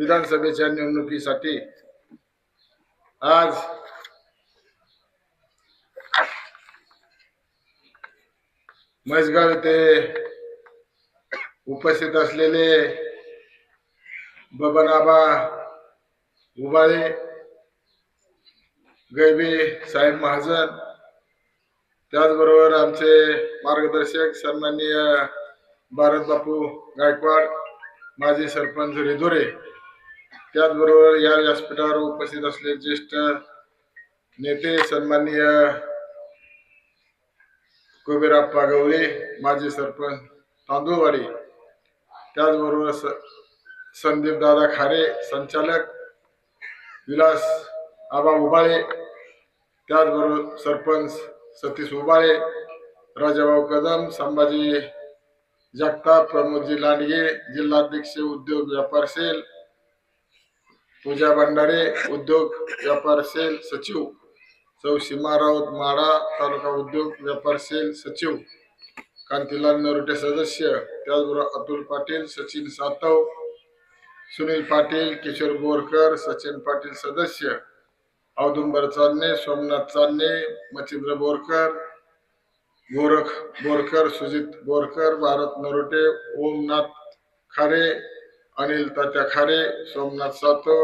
विधानसभेच्या निवडणुकीसाठी आज म्हैसगाव येथे उपस्थित असलेले बबनाबा उबाळे गैबी साहेब महाजन त्याचबरोबर आमचे मार्गदर्शक सन्माननीय भारत बापू गायकवाड माजी सरपंच रिधोरे त्याचबरोबर या व्यासपीठावर उपस्थित असलेले ज्येष्ठ नेते सन्माननीय कुबेराप्पा गवळे माजी सरपंच तांदूळवाडी त्याचबरोबर स संदीप दादा खारे संचालक विलास आबा उबाळे त्याचबरोबर सरपंच सतीश उबाळे राजाभाऊ कदम संभाजी जगताप प्रमोदजी लांडगे जिल्हाध्यक्ष उद्योग व्यापार सेल पूजा भंडारे उद्योग व्यापार सेल सचिव सौ सीमा राऊत माडा तालुका उद्योग व्यापार सेल सचिव कांतीलाल नरोटे सदस्य त्याचबरोबर अतुल पाटील सचिन सातव सुनील पाटील किशोर बोरकर सचिन पाटील सदस्य औदुंबर चालणे सोमनाथ चालणे मच्छिंद्र बोरकर गोरख बोरकर सुजित बोरकर भारत नरोटे ओमनाथ खारे अनिल तात्या खारे सोमनाथ सातव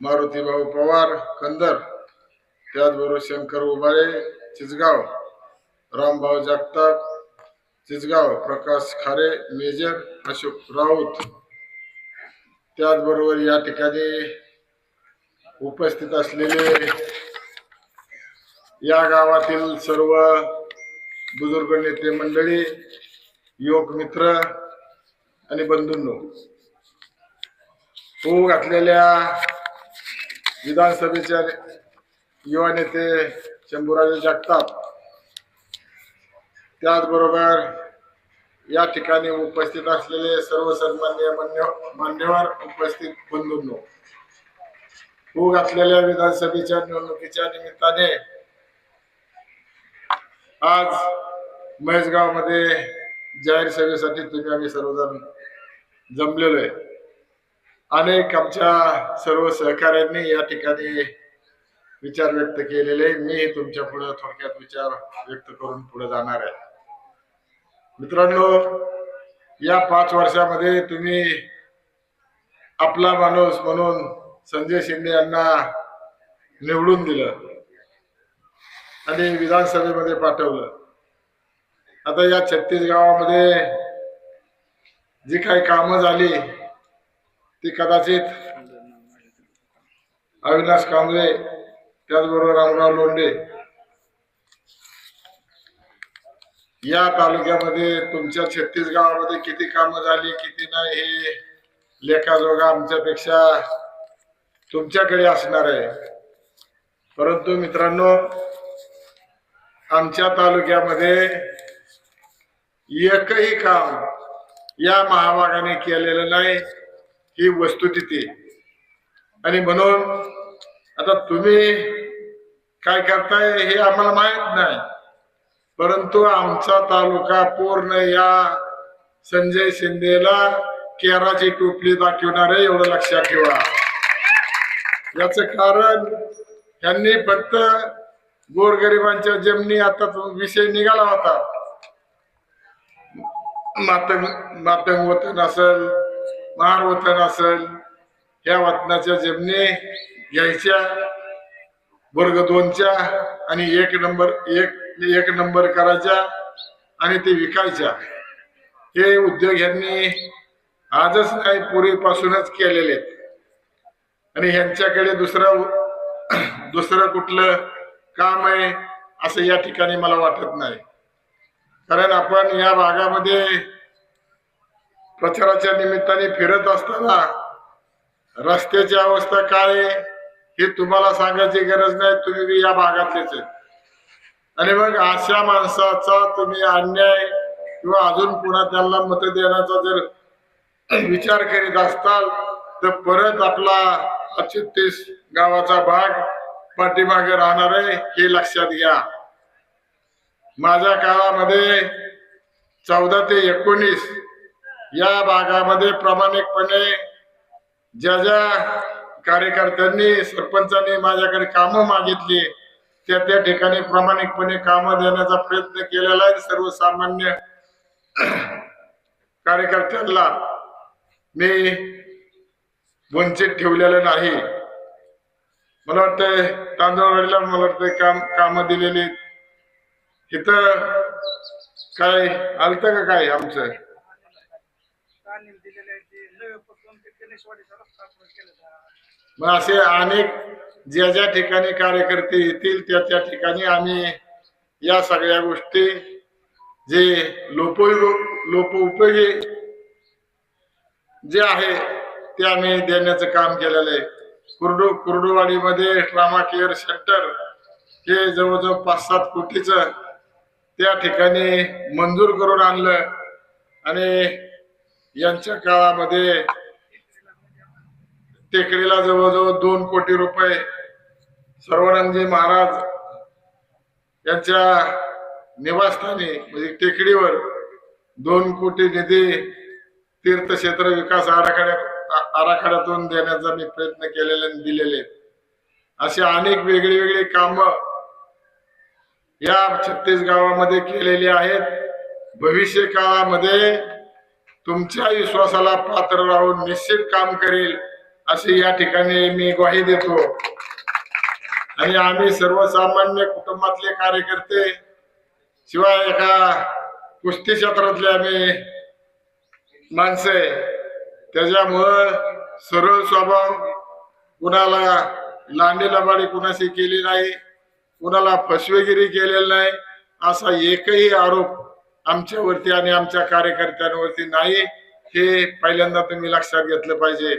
मारुतीभाऊ पवार कंदर त्याचबरोबर शंकर उबाळे चिचगाव रामभाऊ जगताप चिचगाव प्रकाश खारे मेजर अशोक राऊत. त्याचबरोबर या ठिकाणी उपस्थित असलेले या गावातील सर्व बुजुर्ग नेते मंडळी योग मित्र आणि बंधूंनो होऊ घातलेल्या विधानसभेच्या युवा नेते शंभूराजे जगताप. त्याचबरोबर या ठिकाणी उपस्थित असलेले सर्व सन्मान्य मान्य मान्यवर उपस्थित बंधूंनो होऊ घातलेल्या विधानसभेच्या निवडणुकीच्या निमित्ताने आज महेशगावमध्ये जाहीर सभेसाठी तुम्ही आम्ही सर्वजण जमलेलो आहे. अनेक आमच्या सर्व सहकाऱ्यांनी या ठिकाणी विचार व्यक्त केलेले. मी तुमच्यापुढे थोडक्यात विचार व्यक्त करून पुढे जाणार आहे. मित्रांनो या पाच वर्षामध्ये तुम्ही आपला माणूस म्हणून संजय शिंदे यांना निवडून दिलं आणि विधानसभेमध्ये पाठवलं. आता या छत्तीस गावामध्ये जी काही कामं झाली ती कदाचित अविनाश कांबळे त्याचबरोबर रामराव लोंढे या तालुक्यामध्ये तुमच्या छत्तीस गावामध्ये किती कामं झाली किती नाही हे लेखाजोगा आमच्यापेक्षा तुमच्याकडे असणार आहे. परंतु मित्रांनो आमच्या तालुक्यामध्ये एकही काम या महाभागाने केलेलं नाही. ही वस्तुस्थिती आणि म्हणून आता तुम्ही काय करताय हे आम्हाला माहीत नाही. परंतु आमचा तालुका पूर्ण या संजय शिंदेला केराची टोपली दाखवणार आहे एवढं लक्षात ठेवा. याच कारण यांनी फक्त गोरगरिबांच्या जमिनी आता तो विषय निघाला होता. मातंग मातंग वतन असेल महार वतन असेल या वतनाच्या जमिनी घ्यायच्या वर्ग दोनच्या आणि एक नंबर एक एक नंबर करायच्या आणि ते विकायच्या. हे उद्योग यांनी आजच नाही पूर्वीपासूनच केलेले आहेत. आणि ह्यांच्याकडे दुसरं दुसरं कुठलं काम आहे असं या ठिकाणी मला वाटत नाही. कारण आपण या भागामध्ये प्रचाराच्या निमित्ताने फिरत असताना रस्त्याची अवस्था काय आहे हे तुम्हाला सांगायची गरज नाही तुम्ही या भागातलेच आहेत. आणि मग अशा माणसाचा तुम्ही अन्याय किंवा अजून पुन्हा त्यांना मत देण्याचा जर विचार करीत असताल तर परत आपला छत्तीस गावाचा भाग पाठीमागे राहणार आहे हे लक्षात घ्या. माझ्या काळामध्ये चौदा ते एकोणीस या भागामध्ये प्रामाणिकपणे ज्या ज्या कार्यकर्त्यांनी सरपंचांनी माझ्याकडे कामं मागितली त्या त्या ठिकाणी प्रामाणिकपणे कामं देण्याचा प्रयत्न केलेला आहे. सर्वसामान्य कार्यकर्त्यांना मी वंचित ठेवलेलं नाही. मला वाटतंय तांदळवाडीला मला वाटतंय काम कामं दिलेली इथं काय आलतं का काय आमचं? तालीम आहे नव्यापासून ते गणेशवाडीचा रस्ता आपण केलेला. मग असे अनेक ज्या ज्या ठिकाणी कार्यकर्ते येतील त्या त्या ठिकाणी आम्ही या सगळ्या गोष्टी जे लोपोपयोगी लोपोपयोगी जे आहे ते आम्ही देण्याचं काम केलेलं आहे. कुर्डू कुर्डूवाडीमध्ये ट्रामा केअर सेंटर हे जवळजवळ पाच सात कोटीचं त्या ठिकाणी मंजूर करून आणलं. आणि यांच्या काळामध्ये टेकडीला जवळजवळ दोन कोटी रुपये सर्वानंदजी महाराज यांच्या निवासस्थानी म्हणजे टेकडीवर दोन कोटी निधी तीर्थक्षेत्र विकास आराखड्या आराखड्यातून देण्याचा मी प्रयत्न केलेले दिलेले असे अनेक वेगळी वेगळी कामं या छत्तीस गावामध्ये केलेली आहेत. भविष्य काळामध्ये तुमच्या विश्वासाला पात्र राहून निश्चित काम करेल अशी या ठिकाणी मी ग्वाही देतो. आणि आम्ही सर्वसामान्य कुटुंबातले कार्यकर्ते शिवाय एका कुस्ती क्षेत्रातले आम्ही माणसं आहे. त्याच्यामुळं सरळ स्वभाव कुणाला लांडी लबाडी कुणाशी केली नाही कुणाला फसवेगिरी केलेली नाही असा एकही आरोप आमच्यावरती आणि आमच्या कार्यकर्त्यांवरती नाही हे पहिल्यांदा तुम्ही लक्षात घेतलं पाहिजे.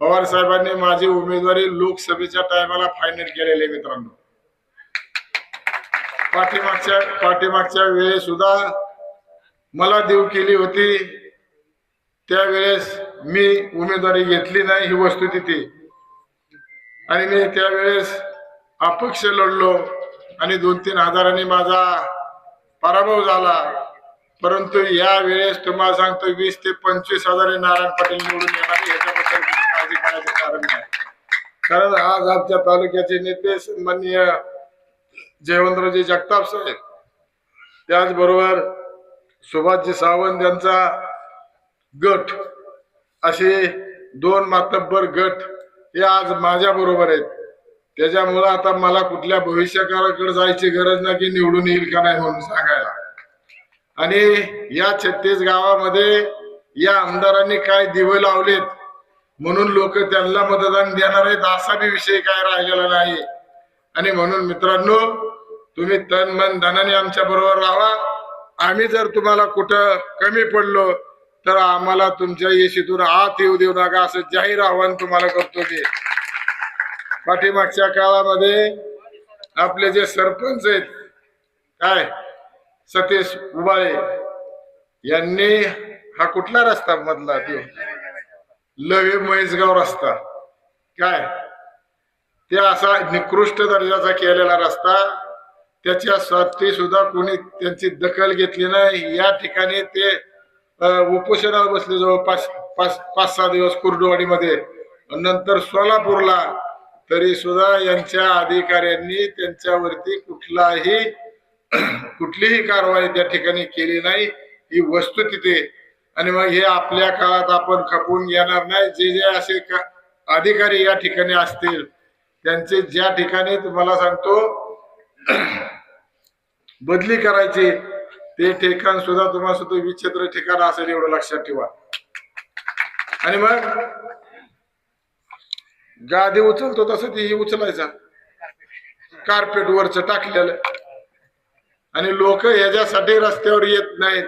पवार साहेबांनी माझी उमेदवारी लोकसभेच्या टायमाला फायनल केलेली मित्रांनो. पाठीमागच्या पाठीमागच्या वेळेस सुद्धा मला देव केली होती. त्यावेळेस मी उमेदवारी घेतली नाही ही वस्तू तिथे. आणि मी त्यावेळेस अपक्ष लढलो आणि दोन तीन हजारांनी माझा पराभव झाला. परंतु या वेळेस तुम्हाला सांगतो वीस ते पंचवीस हजार नारायण पाटील निवडून येणार याच्याबद्दल काळजी करायचं कारण नाही. कारण आज आमच्या तालुक्याचे नेते सन्माननीय जयवंतरावजी जगताप साहेब त्याचबरोबर सुभाषजी सावंत यांचा गट असे दोन मातब्बर गट हे आज माझ्या बरोबर आहेत. त्याच्यामुळं आता मला कुठल्या भविष्यकाळाकडे जायची गरज नाही की निवडून येईल का नाही म्हणून सांगायला. आणि या छत्तीस गावामध्ये या आमदारांनी काय दिवे लावलेत म्हणून लोक त्यांना मतदान देणार आहेत असा बी विषय काय राहिलेला नाही. आणि म्हणून मित्रांनो तुम्ही तन मन धनाने आमच्या बरोबर राहा. आम्ही जर तुम्हाला कुठं कमी पडलो तर आम्हाला तुमच्या येशीतून आत येऊ देऊ नका असं जाहीर आव्हान तुम्हाला करतो की. पाठीमागच्या काळामध्ये आपले जे सरपंच आहेत काय? सतीश उबाळे यांनी हा कुठला रस्ता मधला तो? लवे म्हैसगाव रस्ता. काय? ते असा निकृष्ट दर्जाचा केलेला रस्ता. त्याच्यासाठी सुद्धा कोणी त्यांची दखल घेतली नाही. या ठिकाणी ते उपोषणाला बसले जवळपास पाच पाच सहा दिवस कुर्डुवाडीमध्ये. नंतर सोलापूरला तरी सुद्धा यांच्या अधिकाऱ्यांनी त्यांच्यावरती कुठलाही कुठलीही कारवाई त्या ठिकाणी केली नाही. ही वस्तू तिथे आणि मग हे आपल्या काळात आपण खपवून घेणार नाही. जे जे असे अधिकारी या ठिकाणी असतील त्यांचे ज्या ठिकाणी तुम्हाला सांगतो बदली करायची ते ठिकाण सुद्धा तुम्हाला सुद्धा विचित्र ठिकाण असेल एवढं लक्षात ठेवा. आणि मग गादी उचलतो तसं ती उचलायचा. कार्पेट वरच टाकलेलं. आणि लोक याच्यासाठी रस्त्यावर येत नाहीत.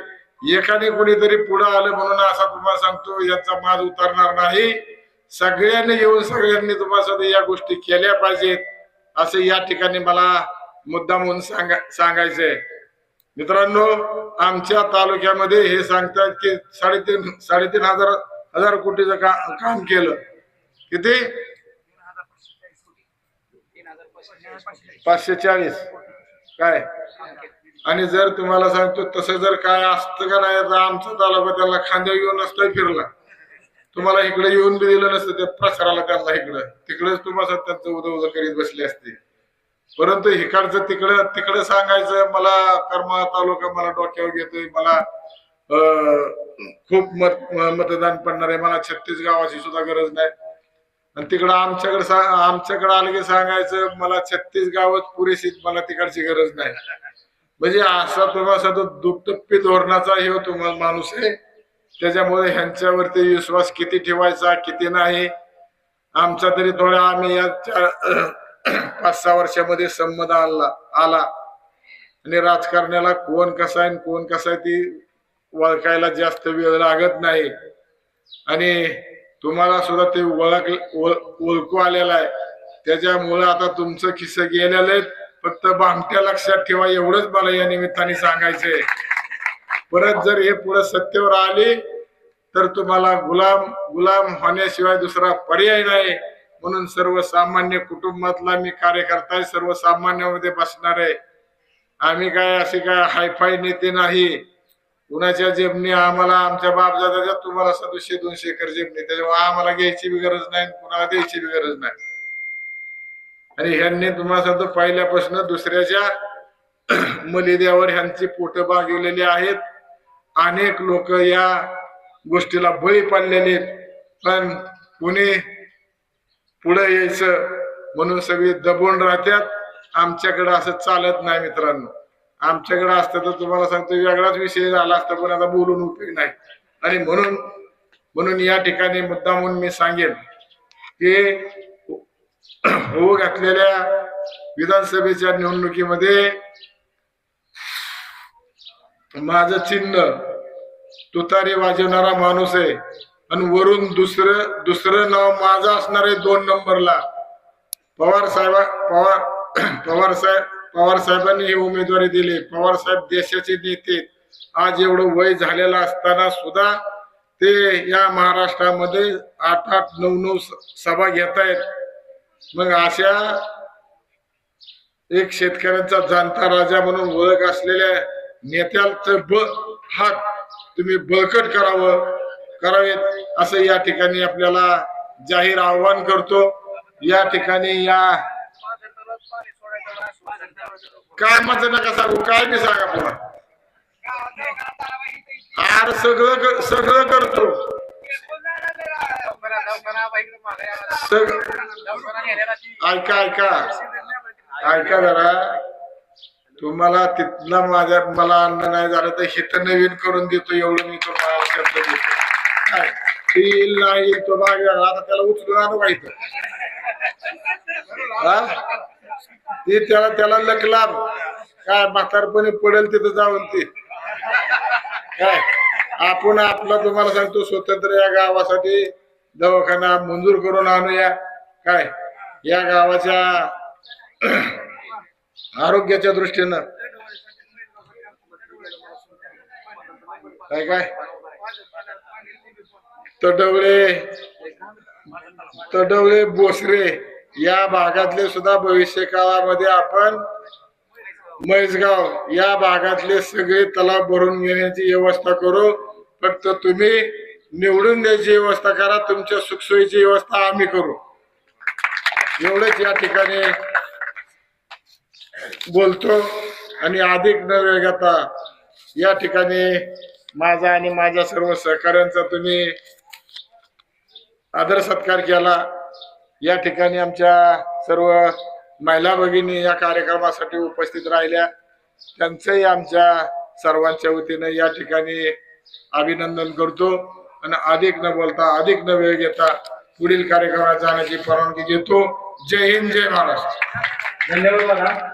एकाने कुणीतरी पुढे आलं म्हणून असा तुम्हाला सांगतो याचा माज उतरणार नाही. सगळ्यांनी येऊन सगळ्यांनी तुम्हाला या गोष्टी केल्या पाहिजेत असं या ठिकाणी मला मुद्दा म्हणून सांगा सांगायचंय. मित्रांनो आमच्या तालुक्यामध्ये हे सांगतात की साडेतीन साडेतीन हजार हजार कोटीचं का, काम केलं. किती तीन हजार पाचशे चाळीस काय? आणि जर तुम्हाला सांगतो तसं जर काय असतं का नाही तर आमचा तालुका त्याला खांद्या घेऊन नसतं फिरला. तुम्हाला इकडे येऊन बी दिलं नसतं ते प्रसाराला त्यांना इकडं. तिकडेच तुम्हाला त्यांचं उद उद करीत बसले असते. परंतु इकडचं तिकडं तिकडं सांगायचं मला कर्मा तालुका मला डोक्यावर घेतोय मला खूप मत मतदान पडणार आहे मला छत्तीस गावाची सुद्धा गरज नाही. आणि तिकडं आमच्याकडे सा आमच्याकडे आलं की सांगायचं मला छत्तीस गावच पुरेशी मला तिकडची गरज नाही. म्हणजे असा तुम्हाला सांगतो दुटप्पी धोरणाचा हे तुम्हाला माणूस आहे त्याच्यामुळे ह्यांच्यावरती विश्वास किती ठेवायचा किती नाही आमचा तरी थोडा आम्ही या चार- पाच सहा वर्षामध्ये संमत आला आला. आणि राजकारणाला कोण कसा आहे आणि कोण कसा आहे ती ओळखायला जास्त वेळ लागत नाही. आणि तुम्हाला सुद्धा ते ओळख ओळ- ओळखू आलेला आहे. त्याच्यामुळे आता तुमचं खिस्स गेलेलं आहे फक्त भामट्या लक्षात ठेवा एवढंच मला या निमित्ताने सांगायचंय परत जर हे पुढे सत्तेवर आले तर तुम्हाला गुलाम गुलाम होण्याशिवाय दुसरा पर्याय नाही. म्हणून सर्वसामान्य कुटुंबातला मी कार्यकर्ता सर्वसामान्यामध्ये बसणार आहे. आम्ही काय असे काय हायफाय नेते नाही. कुणाच्या जेबणी आम्हाला आमच्या बापजादाच्या तुम्हाला सदोशे दोनशे एकर जेबणी त्याच्यामुळे आम्हाला घ्यायची बी गरज नाही कुणाला द्यायची बी गरज नाही. आणि ह्यांनी तुम्हाला सांगतो पहिल्यापासून दुसऱ्याच्या मलिद्यावर ह्यांची पोट बागवलेली आहेत. अनेक लोक या गोष्टीला बळी पडलेले पण कुणी पुढे यायचं म्हणून सगळी दबून राहतात. आमच्याकडे असं चालत नाही मित्रांनो. आमच्याकडे असतं तर तुम्हाला सांगतो वेगळाच विषय झाला असता पण आता बोलून उपयोग नाही. आणि म्हणून म्हणून या ठिकाणी मुद्दा म्हणून मी सांगेन की होऊ घातलेल्या विधानसभेच्या निवडणुकीमध्ये माझं चिन्ह तुतारी वाजवणारा माणूस आहे. आणि वरून दुसरं दुसरं नाव माझं असणार आहे दोन नंबरला. पवार साहेब पवार पवार साहेब पवार साहेबांनी ही उमेदवारी दिली. पवार साहेब देशाचे नेते. आज एवढं वय झालेलं असताना सुद्धा ते या महाराष्ट्रामध्ये आठ आठ नऊ नऊ स- सभा घेत आहेत मग अशा एक शेतकऱ्यांचा जाणता राजा म्हणून ओळख असलेल्या नेत्याचं ब हात तुम्ही बळकट करावं करावेत असं या ठिकाणी आपल्याला जाहीर आव्हान करतो. या ठिकाणी या माझं तलावात पाणी सोडायचं असं माझं तलावाचं काय माझं नका सांगू काय मी सांगा तुला आर सगळं सगळं करतो. ऐका ऐका. ऐका जरा. तुम्हाला तिथलं माझ्या मला अन्न नाही झालं तर हित नवीन करून देतो एवढं मी तुम्हाला शब्द देतो. येईल नाही येईल तो भाग आता त्याला उचलून आणू का इथं? ते त्याला त्याला लकलाभ काय म्हातारपणे पडेल तिथं जाऊन ते. काय? आपण आपला तुम्हाला सांगतो स्वतंत्र या गावासाठी दवाखाना मंजूर करून आणूया. काय? या गावाच्या आरोग्याच्या दृष्टीनं. काय काय? तडवळे तडवळे बोसरे. या भागातले सुद्धा भविष्य काळामध्ये आपण म्हैसगाव या भागातले सगळे तलाव भरून घेण्याची व्यवस्था करू. फक्त तुम्ही निवडून द्यायची व्यवस्था करा तुमच्या सुखसोयीची व्यवस्था आम्ही करू. एवढंच या ठिकाणी बोलतो आणि अधिक न वेळ घेता या ठिकाणी माझा आणि माझ्या सर्व सहकाऱ्यांचा तुम्ही आदर सत्कार केला. या ठिकाणी आमच्या सर्व महिला भगिनी या कार्यक्रमासाठी उपस्थित राहिल्या. त्यांचंही आमच्या सर्वांच्या वतीनं या ठिकाणी अभिनंदन करतो. आणि अधिक न बोलता अधिक न वेळ घेता पुढील कार्यक्रमात जाण्याची परवानगी घेतो. जय हिंद जय महाराष्ट्र. धन्यवाद बघा